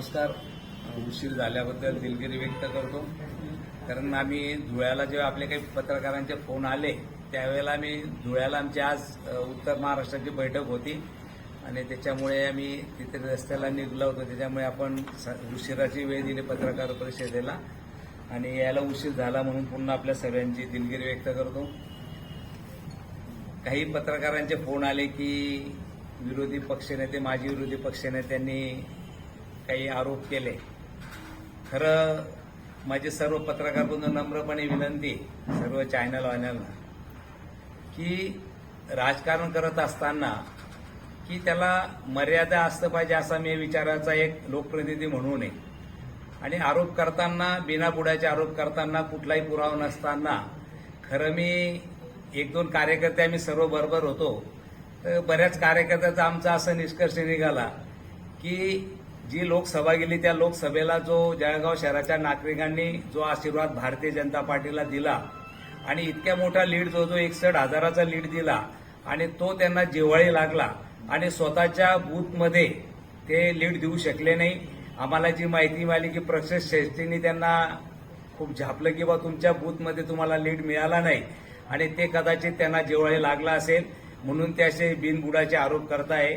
नमस्कार. उशीर झाल्याबद्दल दिलगिरी व्यक्त करतो. कारण आम्ही धुळ्याला जेव्हा आपले काही पत्रकारांचे फोन आले त्यावेळेला आम्ही धुळ्याला आमची आज उत्तर महाराष्ट्राची बैठक होती. आणि त्याच्यामुळे आम्ही तिथे रस्त्याला निघलो होतो. त्याच्यामुळे आपण स- उशिराची वेळ दिली पत्रकार परिषदेला. आणि याला उशीर झाला म्हणून पुन्हा आपल्या सगळ्यांची दिलगिरी व्यक्त करतो. काही पत्रकारांचे फोन आले की विरोधी पक्षनेते माजी विरोधी पक्षनेत्यांनी काही आरोप केले. खरं माझे सर्व पत्रकार बंधू नम्रपणे विनंती सर्व चॅनलवाल्यांना की राजकारण करत असताना की त्याला मर्यादा असतं पाहिजे असा मी विचाराचा एक लोकप्रतिनिधी म्हणून आहे आणि आरोप करताना बिनापुड्याचे आरोप करताना कुठलाही पुरावा नसताना खरं मी एक दोन कार्यकर्ते आम्ही सर्व बरोबर होतो. तर बऱ्याच कार्यकर्त्याचा आमचा असा निष्कर्ष निघाला की जी लोकसभा गेली त्या लोकसभेला जो जळगाव शहराच्या नागरिकांनी जो आशीर्वाद भारतीय जनता पार्टीला दिला आणि इतक्या मोठा लीड जो जो एकसठ हजाराचा लीड दिला आणि तो त्यांना जिव्हाळी लागला आणि स्वतःच्या बूथमध्ये ते लीड देऊ शकले नाही. आम्हाला जी माहिती मिळाली की प्रक्षेस श्रेष्ठींनी त्यांना खूप झापलं की बा तुमच्या बूथमध्ये तुम्हाला लीड मिळाला नाही आणि ते कदाचित त्यांना जिव्हाळी लागला असेल म्हणून ते असे बिनबुडाचे आरोप करताय.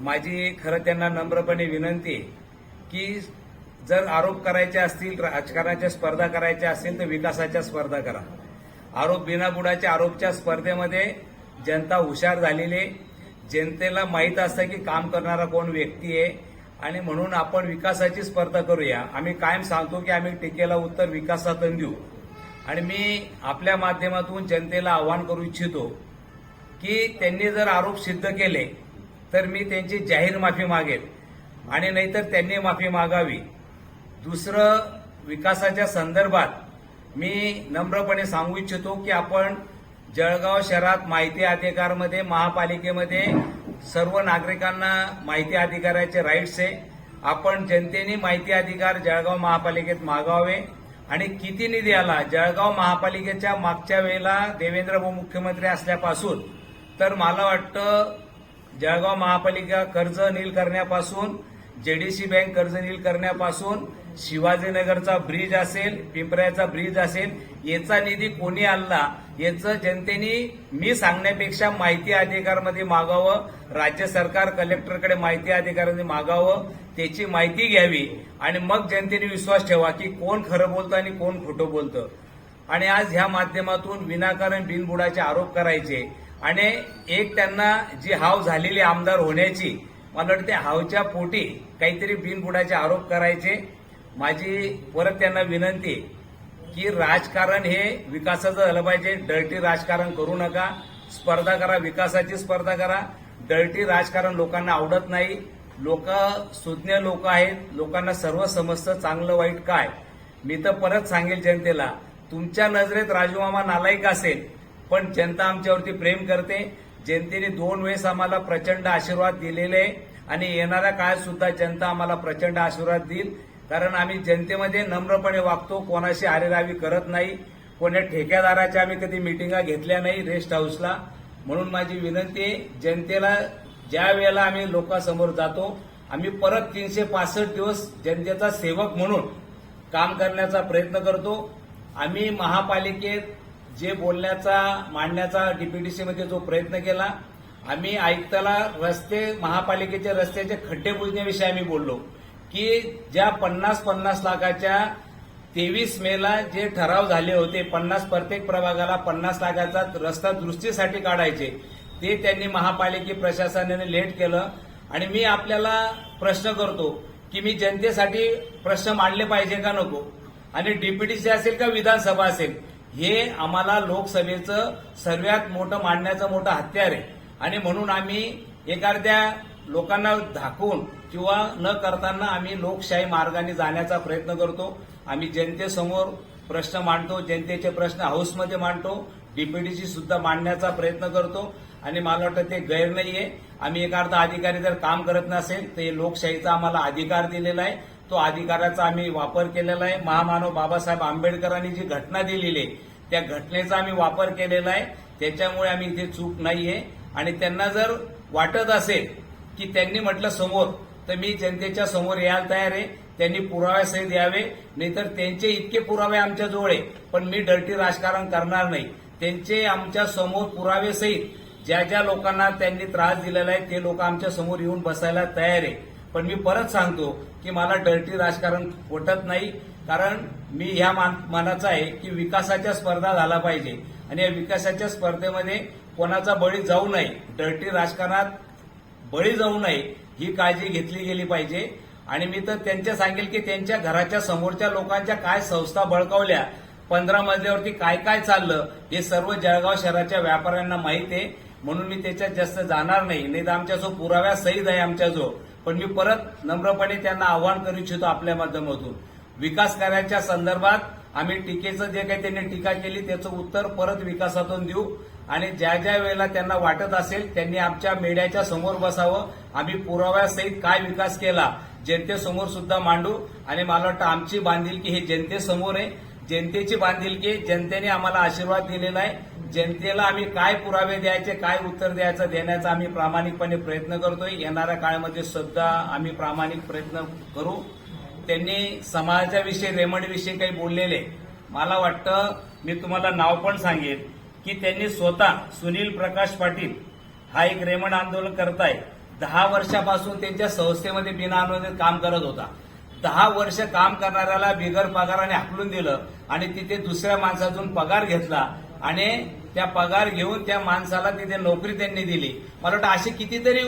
माझी खरं त्यांना नम्रपणे विनंती आहे की जर आरोप करायचे असतील राजकारणाच्या स्पर्धा करायच्या असतील तर विकासाच्या स्पर्धा करा. आरोप बिनाबुडाच्या आरोपच्या स्पर्धेमध्ये जनता हुशार झालेली आहे. जनतेला माहीत असतं की काम करणारा कोण व्यक्ती आहे. आणि म्हणून आपण विकासाची स्पर्धा करूया. आम्ही कायम सांगतो की आम्ही टीकेला उत्तर विकासातून देऊ. आणि मी आपल्या माध्यमातून जनतेला आवाहन करू इच्छितो की त्यांनी जर आरोप सिद्ध केले तर मी त्यांची जाहीर माफी मागेल. आणि नाहीतर त्यांनी माफी मागावी. दुसरं विकासाच्या संदर्भात मी नम्रपणे सांगू इच्छितो की आपण जळगाव शहरात माहिती अधिकारमध्ये महापालिकेमध्ये सर्व नागरिकांना माहिती अधिकाराचे राईट्स आहे. आपण जनतेने माहिती अधिकार जळगाव महापालिकेत मागावे. आणि किती निधी आला? जळगाव महापालिकेच्या मागच्या वेळेला देवेंद्र मुख्यमंत्री असल्यापासून तर मला वाटतं जळगाव महापालिका कर्ज नील करण्यापासून जेडीसी बँक कर्ज नील करण्यापासून शिवाजीनगरचा ब्रिज असेल पिंपऱ्याचा ब्रिज असेल याचा निधी कोणी आणला याचं जनतेने मी सांगण्यापेक्षा माहिती अधिकारमध्ये मागावं राज्य सरकार कलेक्टरकडे माहिती अधिकारामध्ये मागावं त्याची माहिती घ्यावी आणि मग जनतेने विश्वास ठेवा की कोण खरं बोलतं आणि कोण खोटं बोलतं. आणि आज ह्या माध्यमातून विनाकारण बिनबुडाचे आरोप करायचे आणि एक त्यांना जी हाव झालेली आमदार होण्याची मला वाटतं त्या हावच्या पोटी काहीतरी बिनबुडाचे आरोप करायचे. माझी परत त्यांना विनंती की राजकारण हे विकासाचं झालं पाहिजे. डर्टी राजकारण करू नका. स्पर्धा करा. विकासाची स्पर्धा करा. डर्टी राजकारण लोकांना आवडत नाही. लोक सुज्ञ लोक आहेत. लोकांना सर्व समजतं चांगलं वाईट काय. मी तर परत सांगेल जनतेला तुमच्या नजरेत राजूमामा नालायक असेल पण जनता आमच्यावरती प्रेम करते. जनतेने दोन वेळेस आम्हाला प्रचंड आशीर्वाद दिलेले आहे. आणि येणाऱ्या काळात सुद्धा जनता आम्हाला प्रचंड आशीर्वाद देईल. कारण आम्ही जनतेमध्ये नम्रपणे वागतो. कोणाशी आरेरावी करत नाही. कोण्या ठेकेदाराच्या आम्ही कधी मिटिंगा घेतल्या नाही रेस्ट हाऊसला. म्हणून माझी विनंती आहे जनतेला ज्या वेळेला आम्ही लोकांसमोर जातो आम्ही परत तीनशे पासष्ट दिवस जनतेचा सेवक म्हणून काम करण्याचा प्रयत्न करतो. आम्ही महापालिकेत जे बोलण्याचा मांडण्याचा डीपीडीसीमध्ये जो प्रयत्न केला आम्ही आयुक्ताला रस्ते महापालिकेचे रस्त्याचे खड्डे बुजण्याविषयी आम्ही बोललो की ज्या पन्नास पन्नास लाखाच्या तेवीस मेला जे ठराव झाले होते पन्नास प्रत्येक प्रभागाला पन्नास लाखाचा रस्ता दुरुस्तीसाठी काढायचे ते त्यांनी महापालिके प्रशासनाने लेट केलं. आणि मी आपल्याला प्रश्न करतो की मी जनतेसाठी प्रश्न मांडले पाहिजे का नको? आणि डीपीटीसी असेल का विधानसभा असेल? हे आम्हाला लोकसभेचं सर्वात मोठं मांडण्याचं मोठं हत्यार आहे. आणि म्हणून आम्ही एखाद्या लोकांना धाकून किंवा न करताना आम्ही लोकशाही मार्गाने जाण्याचा प्रयत्न करतो. आम्ही जनतेसमोर प्रश्न मांडतो जनतेचे प्रश्न हाऊसमध्ये मांडतो डीपीडीसी सुद्धा मांडण्याचा प्रयत्न करतो. आणि मला वाटतं ते गैर नाहीये. आम्ही एखादा अधिकारी जर काम करत नसेल तर हे लोकशाहीचा आम्हाला अधिकार दिलेला आहे. तो अधिकाराचा आम्ही वापर केलेला आहे. महामानव बाबासाहेब आंबेडकरांनी जी घटना दिलेली आहे त्या घटनेचा आम्ही वापर केलेला आहे. त्याच्यामुळे आम्ही इथे चूक नाहीये आणि त्यांना जर वाटत असेल की त्यांनी म्हटलं समोर तर मी जनतेच्या समोर यायला तयार आहे. त्यांनी पुराव्यासहित यावे. नाहीतर त्यांचे इतके पुरावे आमच्या जवळ आहे. पण मी डर्टी राजकारण करणार नाही. त्यांचे आमच्यासमोर पुरावेसहित ज्या ज्या लोकांना त्यांनी त्रास दिलेला आहे ते लोक आमच्यासमोर येऊन बसायला तयार आहे. पण मी परत सांगतो की मला डर्टी राजकारण पटत नाही कारण मी ह्या मान- मनाचा आहे की विकासाच्या स्पर्धा झाला पाहिजे. आणि या विकासाच्या स्पर्धेमध्ये कोणाचा बळी जाऊ नये डर्टी राजकारणात बळी जाऊ नये ही काळजी घेतली गेली पाहिजे. आणि मी तर त्यांच्या सांगेल की त्यांच्या घराच्या समोरच्या लोकांच्या काय संस्था बळकावल्या पंधरा मजल्यावरती काय काय चाललं हे सर्व जळगाव शहराच्या व्यापाऱ्यांना माहीत आहे. म्हणून मी त्याच्यात जास्त जाणार नाही. नाही तर आमच्या जो पुराव्या सहित आहे आमच्याजवळ. पण मी परत नम्रपणे त्यांना आव्हान करू इच्छितो आपल्या माध्यमातून. विकास कार्याच्या संदर्भात आम्ही टीकेचं जे काही त्यांनी टीका केली त्याचं उत्तर परत विकासातून देऊ. आणि ज्या ज्या वेळेला त्यांना वाटत असेल त्यांनी आमच्या मेड्याच्या समोर बसावं. आम्ही पुराव्यासहित काय विकास केला जनतेसमोर सुद्धा मांडू. आणि मला वाटतं आमची बांधिलकी हे जनतेसमोर आहे. जनतेची बांधिलकी जनतेने आम्हाला आशीर्वाद दिलेला आहे. जनतेला आम्ही काय पुरावे द्यायचे काय उत्तर द्यायचं देण्याचा आम्ही प्रामाणिकपणे प्रयत्न करतोय. येणाऱ्या काळामध्ये सुद्धा आम्ही प्रामाणिक प्रयत्न करू. त्यांनी समाजाविषयी रेमंडविषयी काही बोललेले. मला वाटतं मी तुम्हाला नाव पण सांगेन की त्यांनी स्वतः सुनील प्रकाश पाटील हा एक रेमंड आंदोलन करताय. दहा वर्षापासून त्यांच्या संस्थेमध्ये बिनाअनुदानित काम करत होता. दहा वर्ष काम करणाऱ्याला बिगर पगाराने हाकलून दिलं आणि तिथे दुसऱ्या माणसातून पगार घेतला. आणि त्या पगार घेऊन त्या माणसाला तिथे नोकरी त्यांनी दिली. मला वाटतं असे कितीतरी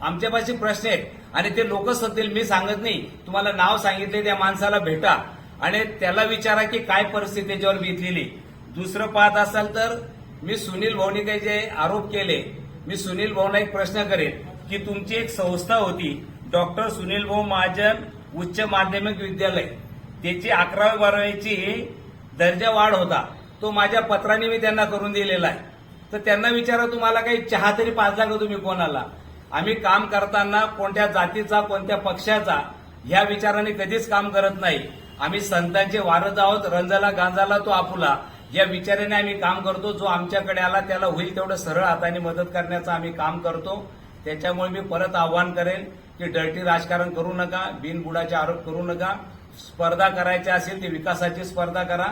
आमच्यापाशी प्रश्न आहेत. आणि ते लोक सतील मी सांगत नाही. तुम्हाला नाव सांगितले त्या माणसाला भेटा. आणि त्याला विचारा की काय परिस्थिती त्याच्यावर बितलेली दुसरं पाहत असाल तर मी सुनील भाऊनी काही जे आरोप केले मी सुनील भाऊना एक प्रश्न करेन की तुमची एक संस्था होती डॉक्टर सुनील भाऊ महाजन उच्च माध्यमिक विद्यालय. त्याची अकरावी बारावीची दर्जा वाढ होता. तो माझ्या पत्राने मी त्यांना करून दिलेला आहे. तर त्यांना विचारा तुम्हाला काही चहा तरी पाजला का तुम्ही कोणाला? आम्ही काम करताना कोणत्या जातीचा कोणत्या पक्षाचा ह्या विचाराने कधीच काम करत नाही. आम्ही संतांचे वारस आहोत रंजाला गांजाला तो आपुला. या विचाराने आम्ही काम करतो जो आमच्याकडे आला त्याला होईल तेवढं सरळ हाताने मदत करण्याचं आम्ही काम करतो. त्याच्यामुळे मी परत आव्हान करेन की डर्टी राजकारण करू नका बिनबुडाचे आरोप करू नका. स्पर्धा करायची असेल ती विकासाची स्पर्धा करा.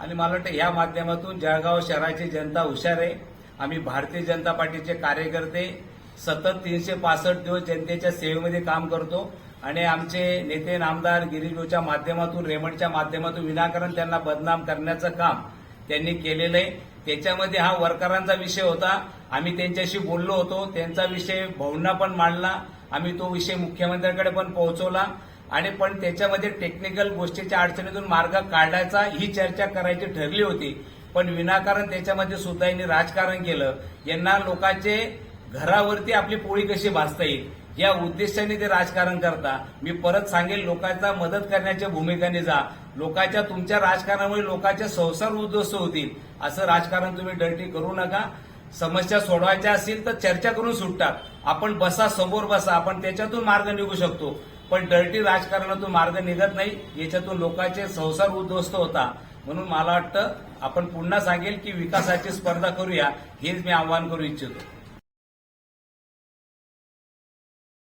आणि मला वाटतं या माध्यमातून जळगाव शहराची जनता हुशार आहे. आम्ही भारतीय जनता पार्टीचे कार्यकर्ते सतत तीनशे पासष्ट दिवस जनतेच्या सेवेमध्ये काम करतो आणि आमचे नेते नामदार गिरीजोच्या माध्यमातून रेमंडच्या माध्यमातून विनाकारण त्यांना बदनाम करण्याचं काम त्यांनी केलेलं आहे. त्याच्यामध्ये हा वर्करांचा विषय होता. आम्ही त्यांच्याशी बोललो होतो. त्यांचा विषय भाऊंना पण मांडला. आम्ही तो विषय मुख्यमंत्र्यांकडे पण पोहोचवला. आणि पण त्याच्यामध्ये टेक्निकल गोष्टीच्या अडचणीतून मार्ग काढायचा ही चर्चा करायची ठरली होती. पण विनाकारण त्याच्यामध्ये सुद्धा यांनी राजकारण केलं. यांना लोकांचे घरावरती आपली पोळी कशी भासता येईल? या उद्देशाने ते राजकारण करता. मी परत सांगेल लोकांचा मदत करण्याच्या भूमिकेने जा. लोकांच्या तुमच्या राजकारणामुळे लोकांचे संसार उद्ध्वस्त होतील. असं राजकारण तुम्ही डर्टी करू नका. समस्या सोडवायच्या असतील तर चर्चा करून सुटतात. आपण बसा समोर बसा. आपण त्याच्यातून मार्ग निघू शकतो. पण डर्टी राजकारणातून मार्ग निघत नाही. याच्यातून लोकांचे संसार उद्ध्वस्त होता. म्हणून मला वाटतं आपण पुन्हा सांगेल की विकासाची स्पर्धा करूया हेच मी आवाहन करू इच्छितो.